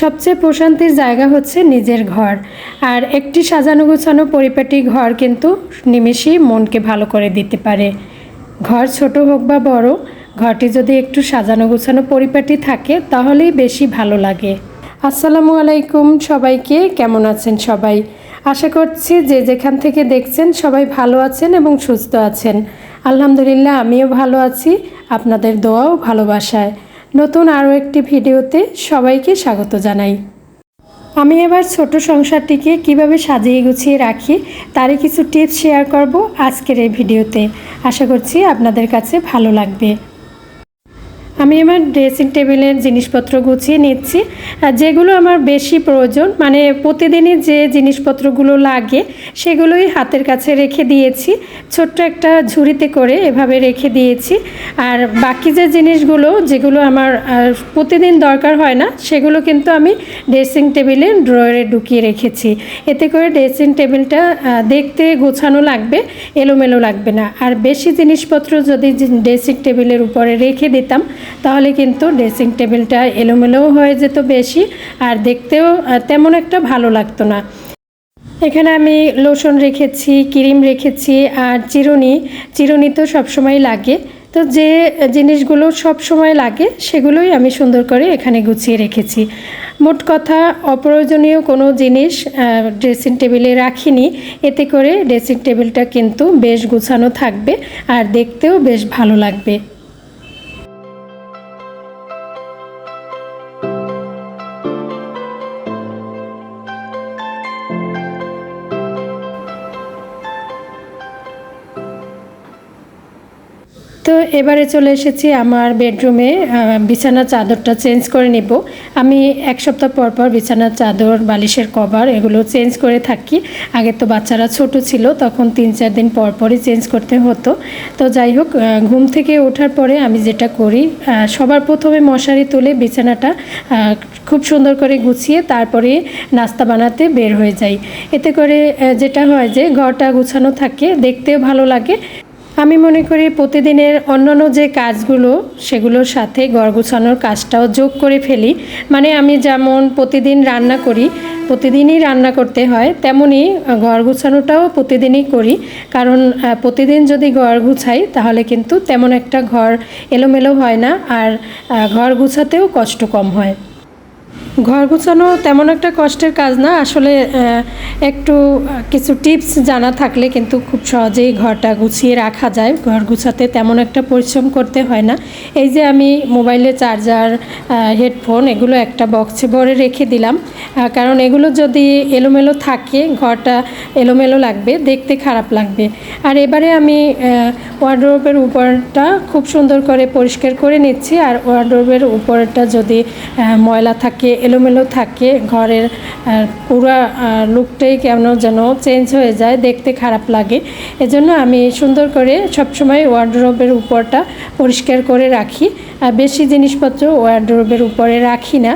সবচেয়ে প্রশান্তির জায়গা হচ্ছে নিজের ঘর। আর একটি সাজানো গোছানো পরিপাটি ঘর কিন্তু নিমেষেই মনকে ভালো করে দিতে পারে। ঘর ছোট হোক বা বড়, ঘরটি যদি একটু সাজানো গোছানো পরিপাটি থাকে, তাহলেই বেশি ভালো লাগে। আসসালামু আলাইকুম সবাইকে, কেমন আছেন সবাই? আশা করছি যে যেখান থেকে দেখছেন সবাই ভালো আছেন এবং সুস্থ আছেন। আলহামদুলিল্লাহ, আমিও ভালো আছি। আপনাদের দোয়াও ভালোবাসায়। নতুন আরও একটি ভিডিওতে সবাইকে স্বাগত জানাই। আমি এবার ছোট সংসারটিকে কীভাবে সাজিয়ে গুছিয়ে রাখি তারই কিছু টিপস শেয়ার করব আজকের এই ভিডিওতে। আশা করছি আপনাদের কাছে ভালো লাগবে। আমি আমার ড্রেসিং টেবিলের জিনিসপত্র গুছিয়ে নিচ্ছি। আর যেগুলো আমার বেশি প্রয়োজন মানে প্রতিদিনই যে জিনিসপত্রগুলো লাগে, সেগুলোই হাতের কাছে রেখে দিয়েছি। ছোট্ট একটা ঝুড়িতে করে এভাবে রেখে দিয়েছি। আর বাকি যে জিনিসগুলো, যেগুলো আমার প্রতিদিন দরকার হয় না, সেগুলো কিন্তু আমি ড্রেসিং টেবিলে ড্রয়ারে ঢুকিয়ে রেখেছি। এতে করে ড্রেসিং টেবিলটা দেখতে গোছানো লাগবে, এলোমেলো লাগবে না। আর বেশি জিনিসপত্র যদি ড্রেসিং টেবিলের উপরে রেখে দিতাম তাহলে কিন্তু ড্রেসিং টেবিলটা এলোমেলোও হয়ে যেত বেশি, আর দেখতেও তেমন একটা ভালো লাগতো না। এখানে আমি লোশন রেখেছি ক্রিম রেখেছি আর চিরুনি। চিরুনি তো সবসময় লাগে। তো যে জিনিসগুলো সব সময় লাগে, সেগুলোই আমি সুন্দর করে এখানে গুছিয়ে রেখেছি। মোট কথা, অপ্রয়োজনীয় কোনো জিনিস ড্রেসিং টেবিলে রাখিনি। এতে করে ড্রেসিং টেবিলটা কিন্তু বেশ গুছানো থাকবে আর দেখতেও বেশ ভালো লাগবে। এবারে চলে এসেছি আমার বেডরুমে বিছানার চাদরটা চেঞ্জ করে নেব। আমি এক সপ্তাহ পর পর বিছানার চাদর, বালিশের কভার এগুলো চেঞ্জ করে থাকি। আগে তো বাচ্চারা ছোট ছিল, তখন তিন চার দিন পর পরই চেঞ্জ করতে হতো। তো যাই হোক ঘুম থেকে ওঠার পরে আমি যেটা করি সবার প্রথমে মশারি তুলে বিছানাটা খুব সুন্দর করে গুছিয়ে তারপরে নাস্তা বানাতে বের হয়ে যাই। এতে করে যেটা হয় যে ঘরটা গুছানো থাকে, দেখতেও ভালো লাগে আমি মনে করি প্রতিদিনের অন্যান্য যে কাজগুলো, সেগুলোর সাথে ঘর গোছানোর কাজটাও যোগ করে ফেলি। মানে আমি যেমন প্রতিদিন রান্না করি, প্রতিদিনই রান্না করতে হয় তেমনই ঘর গুছানোটাও প্রতিদিনই করি। কারণ প্রতিদিন যদি ঘর গুছাই, তাহলে কিন্তু তেমন একটা ঘর এলোমেলো হয় না, আর ঘর গুছাতেও কষ্ট কম হয়। ঘর গুছানো তেমন একটা কষ্টের কাজ না। আসলে একটু কিছু টিপস জানা থাকলে কিন্তু খুব সহজেই ঘরটা গুছিয়ে রাখা যায়। ঘর গুছাতে তেমন একটা পরিশ্রম করতে হয় না। এই যে আমি মোবাইলের চার্জার হেডফোন এগুলো একটা বক্সে ভরে রেখে দিলাম। কারণ এগুলো যদি এলোমেলো থাকে, ঘরটা এলোমেলো লাগবে, দেখতে খারাপ লাগবে। আর এবারে আমি ওয়ার্ড্রোবের উপরটা খুব সুন্দর করে পরিষ্কার করে নিচ্ছি। আর ওয়ার্ড্রোবের উপরটা যদি ময়লা থাকে, এলোমেলো থাকে, ঘরের পুরা লুকটাই কেমন যেন চেঞ্জ হয়ে যায়, দেখতে খারাপ লাগে। এজন্য আমি সুন্দর করে সবসময় ওয়ার্ড্রোবের উপরটা পরিষ্কার করে রাখি। আর বেশি জিনিসপত্র ওয়ার্ড্রোবের উপরে রাখি না।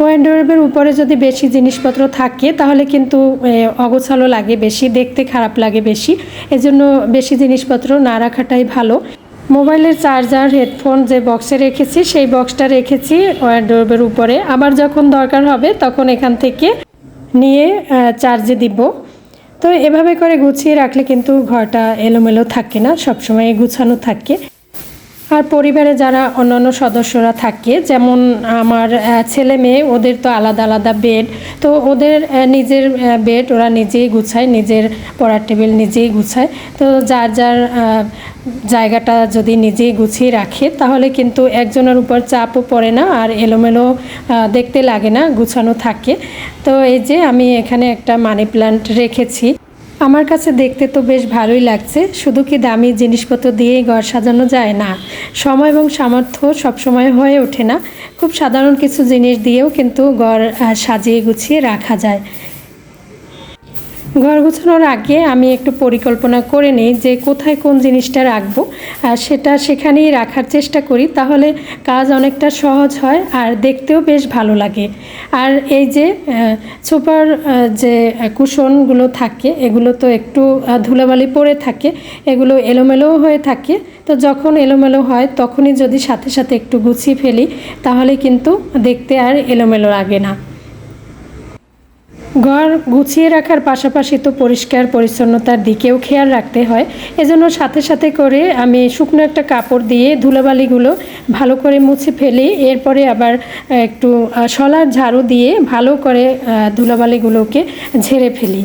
ওয়ার্ড্রোবের উপরে যদি বেশি জিনিসপত্র থাকে, তাহলে কিন্তু অগোছালো লাগে বেশি, দেখতে খারাপ লাগে বেশি। এজন্য বেশি জিনিসপত্র না রাখাটাই ভালো। মোবাইলের চার্জার, হেডফোন যে বক্সে রেখেছি, সেই বক্সটা রেখেছি ওয়ার্ড্রোবের উপরে। আবার যখন দরকার হবে, তখন এখান থেকে নিয়ে চার্জে দিব। তো এভাবে করে গুছিয়ে রাখলে কিন্তু ঘরটা এলোমেলো থাকে না, সবসময় গুছানো থাকে। আর পরিবারে যারা অন্যান্য সদস্যরা থাকে, যেমন আমার ছেলে মেয়ে, ওদের তো আলাদা আলাদা বেড তো ওদের নিজের বেড ওরা নিজেই গুছায়, নিজের পড়ার টেবিল নিজেই গুছায়। তো যার যার জায়গাটা যদি নিজেই গুছিয়ে রাখে, তাহলে কিন্তু একজনের উপর চাপও পড়ে না আর এলোমেলো দেখতে লাগে না, গুছানো থাকে। তো এই যে আমি এখানে একটা মানি প্ল্যান্ট রেখেছি। আমার কাছে দেখতে তো বেশ ভালোই লাগছে। শুধু কি দামি জিনিসপত্র দিয়েই ঘর সাজানো যায়? না। সময় এবং সামর্থ্য সবসময় হয়ে ওঠে না। খুব সাধারণ কিছু জিনিস দিয়েও কিন্তু ঘর সাজিয়ে গুছিয়ে রাখা যায়। ঘর গোছানোর আগে আমি একটু পরিকল্পনা করে নিই যে কোথায় কোন জিনিসটা রাখব। আর সেটা সেখানেই রাখার চেষ্টা করি, তাহলে কাজ অনেকটা সহজ হয় আর দেখতেও বেশ ভালো লাগে। আর এই যে সুপার যে কুশনগুলো থাকে, এগুলো তো একটু ধুলাবালি পড়ে থাকে, এগুলো এলোমেলোও হয়ে থাকে। তো যখন এলোমেলো হয়, তখনই যদি সাথে সাথে একটু গুছিয়ে ফেলি, তাহলে কিন্তু দেখতে আর এলোমেলো লাগে না। ঘর গুছিয়ে রাখার পাশাপাশি তো পরিষ্কার পরিচ্ছন্নতার দিকেও খেয়াল রাখতে হয়। এজন্য সাথে সাথে করে আমি শুকনো একটা কাপড় দিয়ে ধুলাবালিগুলো ভালো করে মুছে ফেলি। এরপরে আবার একটু শলার ঝাড়ু দিয়ে ভালো করে ধুলোবালিগুলোকে ঝেড়ে ফেলি।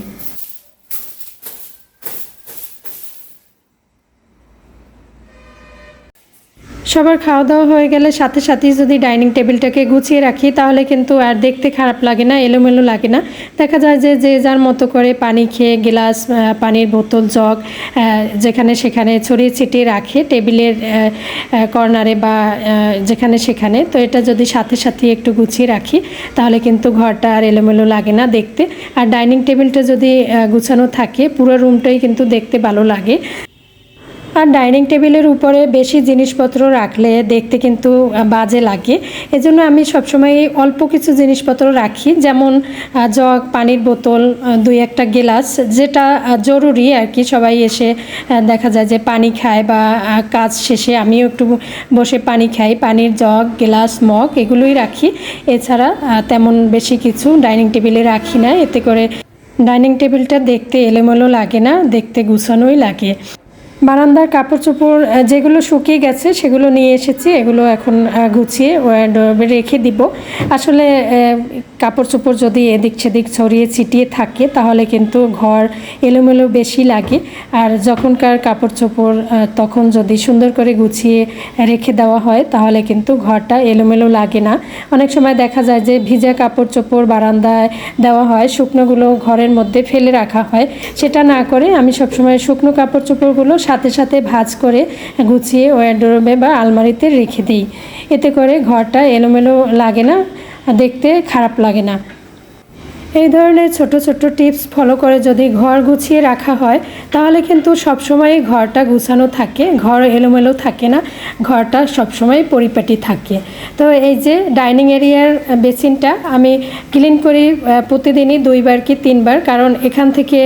সবার খাওয়া দাওয়া হয়ে গেলে সাথে সাথেই যদি ডাইনিং টেবিলটাকে গুছিয়ে রাখি, তাহলে কিন্তু আর দেখতে খারাপ লাগে না, এলোমেলো লাগে না। দেখা যায় যে যে যার মতো করে পানি খেয়ে গ্লাস পানির বোতল, জগ যেখানে সেখানে ছড়িয়ে ছিটিয়ে রাখে টেবিলের কর্নারে বা যেখানে সেখানে। তো এটা যদি সাথে সাথে একটু গুছিয়ে রাখি, তাহলে কিন্তু ঘরটা আর এলোমেলো লাগে না দেখতে। আর ডাইনিং টেবিলটা যদি গুছানো থাকে, পুরো রুমটাই কিন্তু দেখতে ভালো লাগে। আর ডাইনিং টেবিলের উপরে বেশি জিনিসপত্র রাখলে দেখতে কিন্তু বাজে লাগে। এজন্য আমি সবসময় অল্প কিছু জিনিসপত্র রাখি। যেমন জগ, পানির বোতল দুই একটা গেলাস, যেটা জরুরি আর কি। সবাই এসে দেখা যায় যে পানি খায় বা কাজ শেষে আমিও একটু বসে পানি খাই। পানির জগ, গেলাস, মগ এগুলোই রাখি। এছাড়া তেমন বেশি কিছু ডাইনিং টেবিলে রাখি না। এতে করে ডাইনিং টেবিলটা দেখতে এলোমেলো লাগে না, দেখতে গুছানোই লাগে। বারান্দার কাপড় চোপড় যেগুলো শুকিয়ে গেছে, সেগুলো নিয়ে এসেছি। এগুলো এখন গুছিয়ে রেখে দিব। আসলে কাপড় চোপড় যদি এদিক সেদিক ছড়িয়ে ছিটিয়ে থাকে, তাহলে কিন্তু ঘর এলোমেলো বেশি লাগে। আর যখনকার কাপড় চোপড় তখন যদি সুন্দর করে গুছিয়ে রেখে দেওয়া হয়, তাহলে কিন্তু ঘরটা এলোমেলো লাগে না। অনেক সময় দেখা যায় যে, ভিজা কাপড় চোপড় বারান্দায় দেওয়া হয়, শুকনোগুলো ঘরের মধ্যে ফেলে রাখা হয়। সেটা না করে আমি সবসময় শুকনো কাপড় চোপড়গুলো সাথে সাথে ভাজ করে গুছিয়ে ওয়ার্ডরোবে বা আলমারিতে রেখে দিই। এতে করে ঘরটা এলোমেলো লাগে না, দেখতে খারাপ লাগে না। এই ধরনের ছোট ছোট টিপস ফলো করে যদি ঘর গুছিয়ে রাখা হয়, তাহলে কিন্তু সবসময় ঘরটা গুছানো থাকে, ঘর এলোমেলো থাকে না, ঘরটা সবসময় পরিপাটি থাকে। তো এই যে ডাইনিং এরিয়ার বেসিনটা আমি ক্লিন করি প্রতিদিনই দুইবার কি তিনবার, কারণ এখান থেকে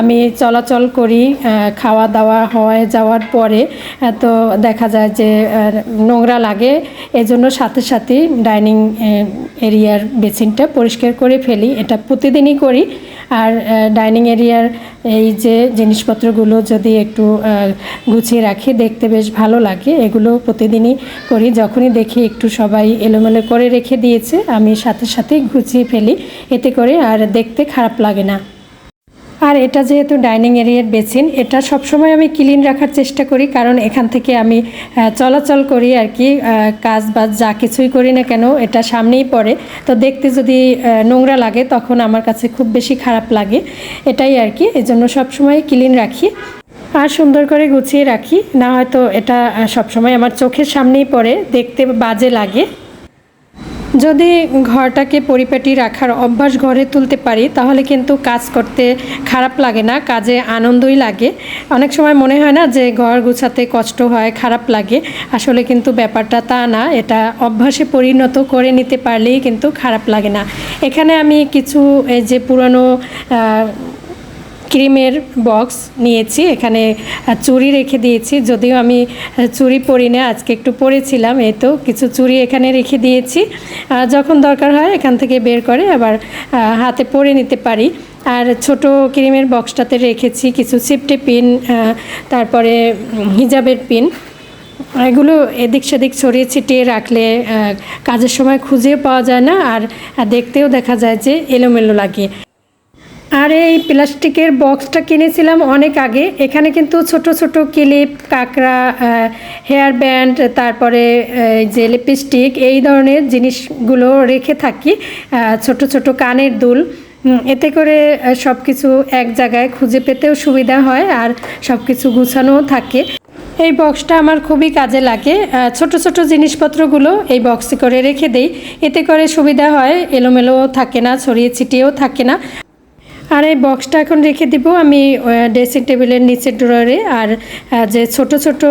আমি চলাচল করি খাওয়া দাওয়া হয়, যাওয়ার পরে তো দেখা যায় যে নোংরা লাগে, এজন্য সাথে সাথে ডাইনিং এরিয়ার বেসিনটা পরিষ্কার করে ফেলি। এটা প্রতিদিনই করি। আর ডাইনিং এরিয়ার এই যে জিনিসপত্রগুলো যদি একটু গুছিয়ে রাখি, দেখতে বেশ ভালো লাগে। এগুলো প্রতিদিনই করি। যখনই দেখি একটু সবাই এলোমেলো করে রেখে দিয়েছে, আমি সাথে সাথেই গুছিয়ে ফেলি। এতে করে আর দেখতে খারাপ লাগে না। আর এটা যেহেতু ডাইনিং এরিয়ার বেসিন, এটা সবসময় আমি ক্লিন রাখার চেষ্টা করি, কারণ এখান থেকে আমি চলাচল করি আর কি কাজ বাজ যা কিছুই করি না কেন, এটা সামনেই পড়ে। তো দেখতে যদি নোংরা লাগে, তখন আমার কাছে খুব বেশি খারাপ লাগে। এটাই আর কি, এই এজন্য সবসময় ক্লিন রাখি। আর সুন্দর করে গুছিয়ে রাখি, না হয়তো এটা সবসময় আমার চোখের সামনেই পড়ে, দেখতে বাজে লাগে। যদি ঘরটাকে পরিপাটি রাখার অভ্যাস ঘরে তুলতে পারি, তাহলে কিন্তু কাজ করতে খারাপ লাগে না, কাজে আনন্দই লাগে। অনেক সময় মনে হয় না যে ঘর গুছাতে কষ্ট হয়, খারাপ লাগে। আসলে কিন্তু ব্যাপারটা তা না, এটা অভ্যাসে পরিণত করে নিতে পারলেই কিন্তু খারাপ লাগে না। এখানে আমি কিছু এই যে পুরনো ক্রিমের বক্স নিয়েছি, এখানে চুড়ি রেখে দিয়েছি। যদিও আমি চুড়ি পরি না আজকে একটু পরেছিলাম, এই তো কিছু চুড়ি এখানে রেখে দিয়েছি। যখন দরকার হয় এখান থেকে বের করে আবার হাতে পরে নিতে পারি। আর ছোট ক্রিমের বক্সটাতে রেখেছি কিছু সিফটি পিন তারপরে হিজাবের পিন। এগুলো এদিক সেদিক ছড়িয়ে ছিটিয়ে রাখলে কাজের সময় খুঁজেও পাওয়া যায় না, আর দেখতেও দেখা যায় যে এলোমেলো লাগে। আর, এই প্লাস্টিকের বক্সটা কিনেছিলাম অনেক আগে। এখানে কিন্তু ছোট ছোট ক্লিপ, কাঁকড়া হেয়ার ব্যান্ড, তারপরে যে লিপস্টিক, এই ধরনের জিনিসগুলো রেখে থাকি ছোট ছোট কানের দুল। এতে করে সব কিছু এক জায়গায় খুঁজে পেতেও সুবিধা হয় আর সব কিছু গুছানোও থাকে। এই বক্সটা আমার খুবই কাজে লাগে। ছোট ছোট জিনিসপত্রগুলো এই বক্সে করে রেখে দেই। এতে করে সুবিধা হয়, এলোমেলোও থাকে না, ছড়িয়ে ছিটিয়েও থাকে না। আর এই বক্সটা এখন রেখে দিব আমি ড্রেসিং টেবিলের নিচের ড্রয়ারে আর যে ছোট ছোট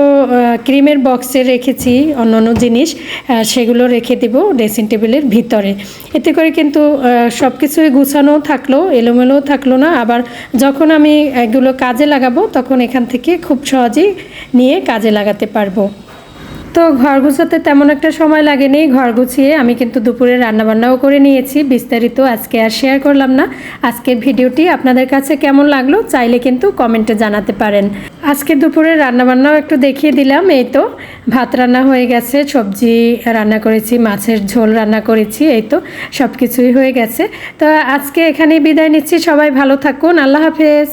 ক্রিমের বক্সে রেখেছি অন্য অন্য জিনিস সেগুলো রেখে দিব ড্রেসিং টেবিলের ভিতরে। এতে করে কিন্তু সব কিছুই গুছানো থাকল, এলোমেলো থাকল না। আবার যখন আমি এগুলো কাজে লাগাবো, তখন এখান থেকে খুব সহজেই নিয়ে কাজে লাগাতে পারব। তো ঘর গুছাতে তেমন একটা সময় লাগেনি। ঘর গুছিয়ে আমি কিন্তু দুপুরে রান্নাবান্নাও করে নিয়েছি। বিস্তারিত আজকে আর শেয়ার করলাম না। আজকের ভিডিওটি আপনাদের কাছে কেমন লাগল চাইলে কিন্তু কমেন্টে জানাতে পারেন। আজকে দুপুরে রান্নাবান্নাও একটু দেখিয়ে দিলাম। এই তো ভাত রান্না হয়ে গেছে, সবজি রান্না করেছি, মাছের ঝোল রান্না করেছি, এই তো সব কিছুই হয়ে গেছে। তো আজকে এখানেই বিদায় নিচ্ছি। সবাই ভালো থাকুন। আল্লাহ হাফেজ।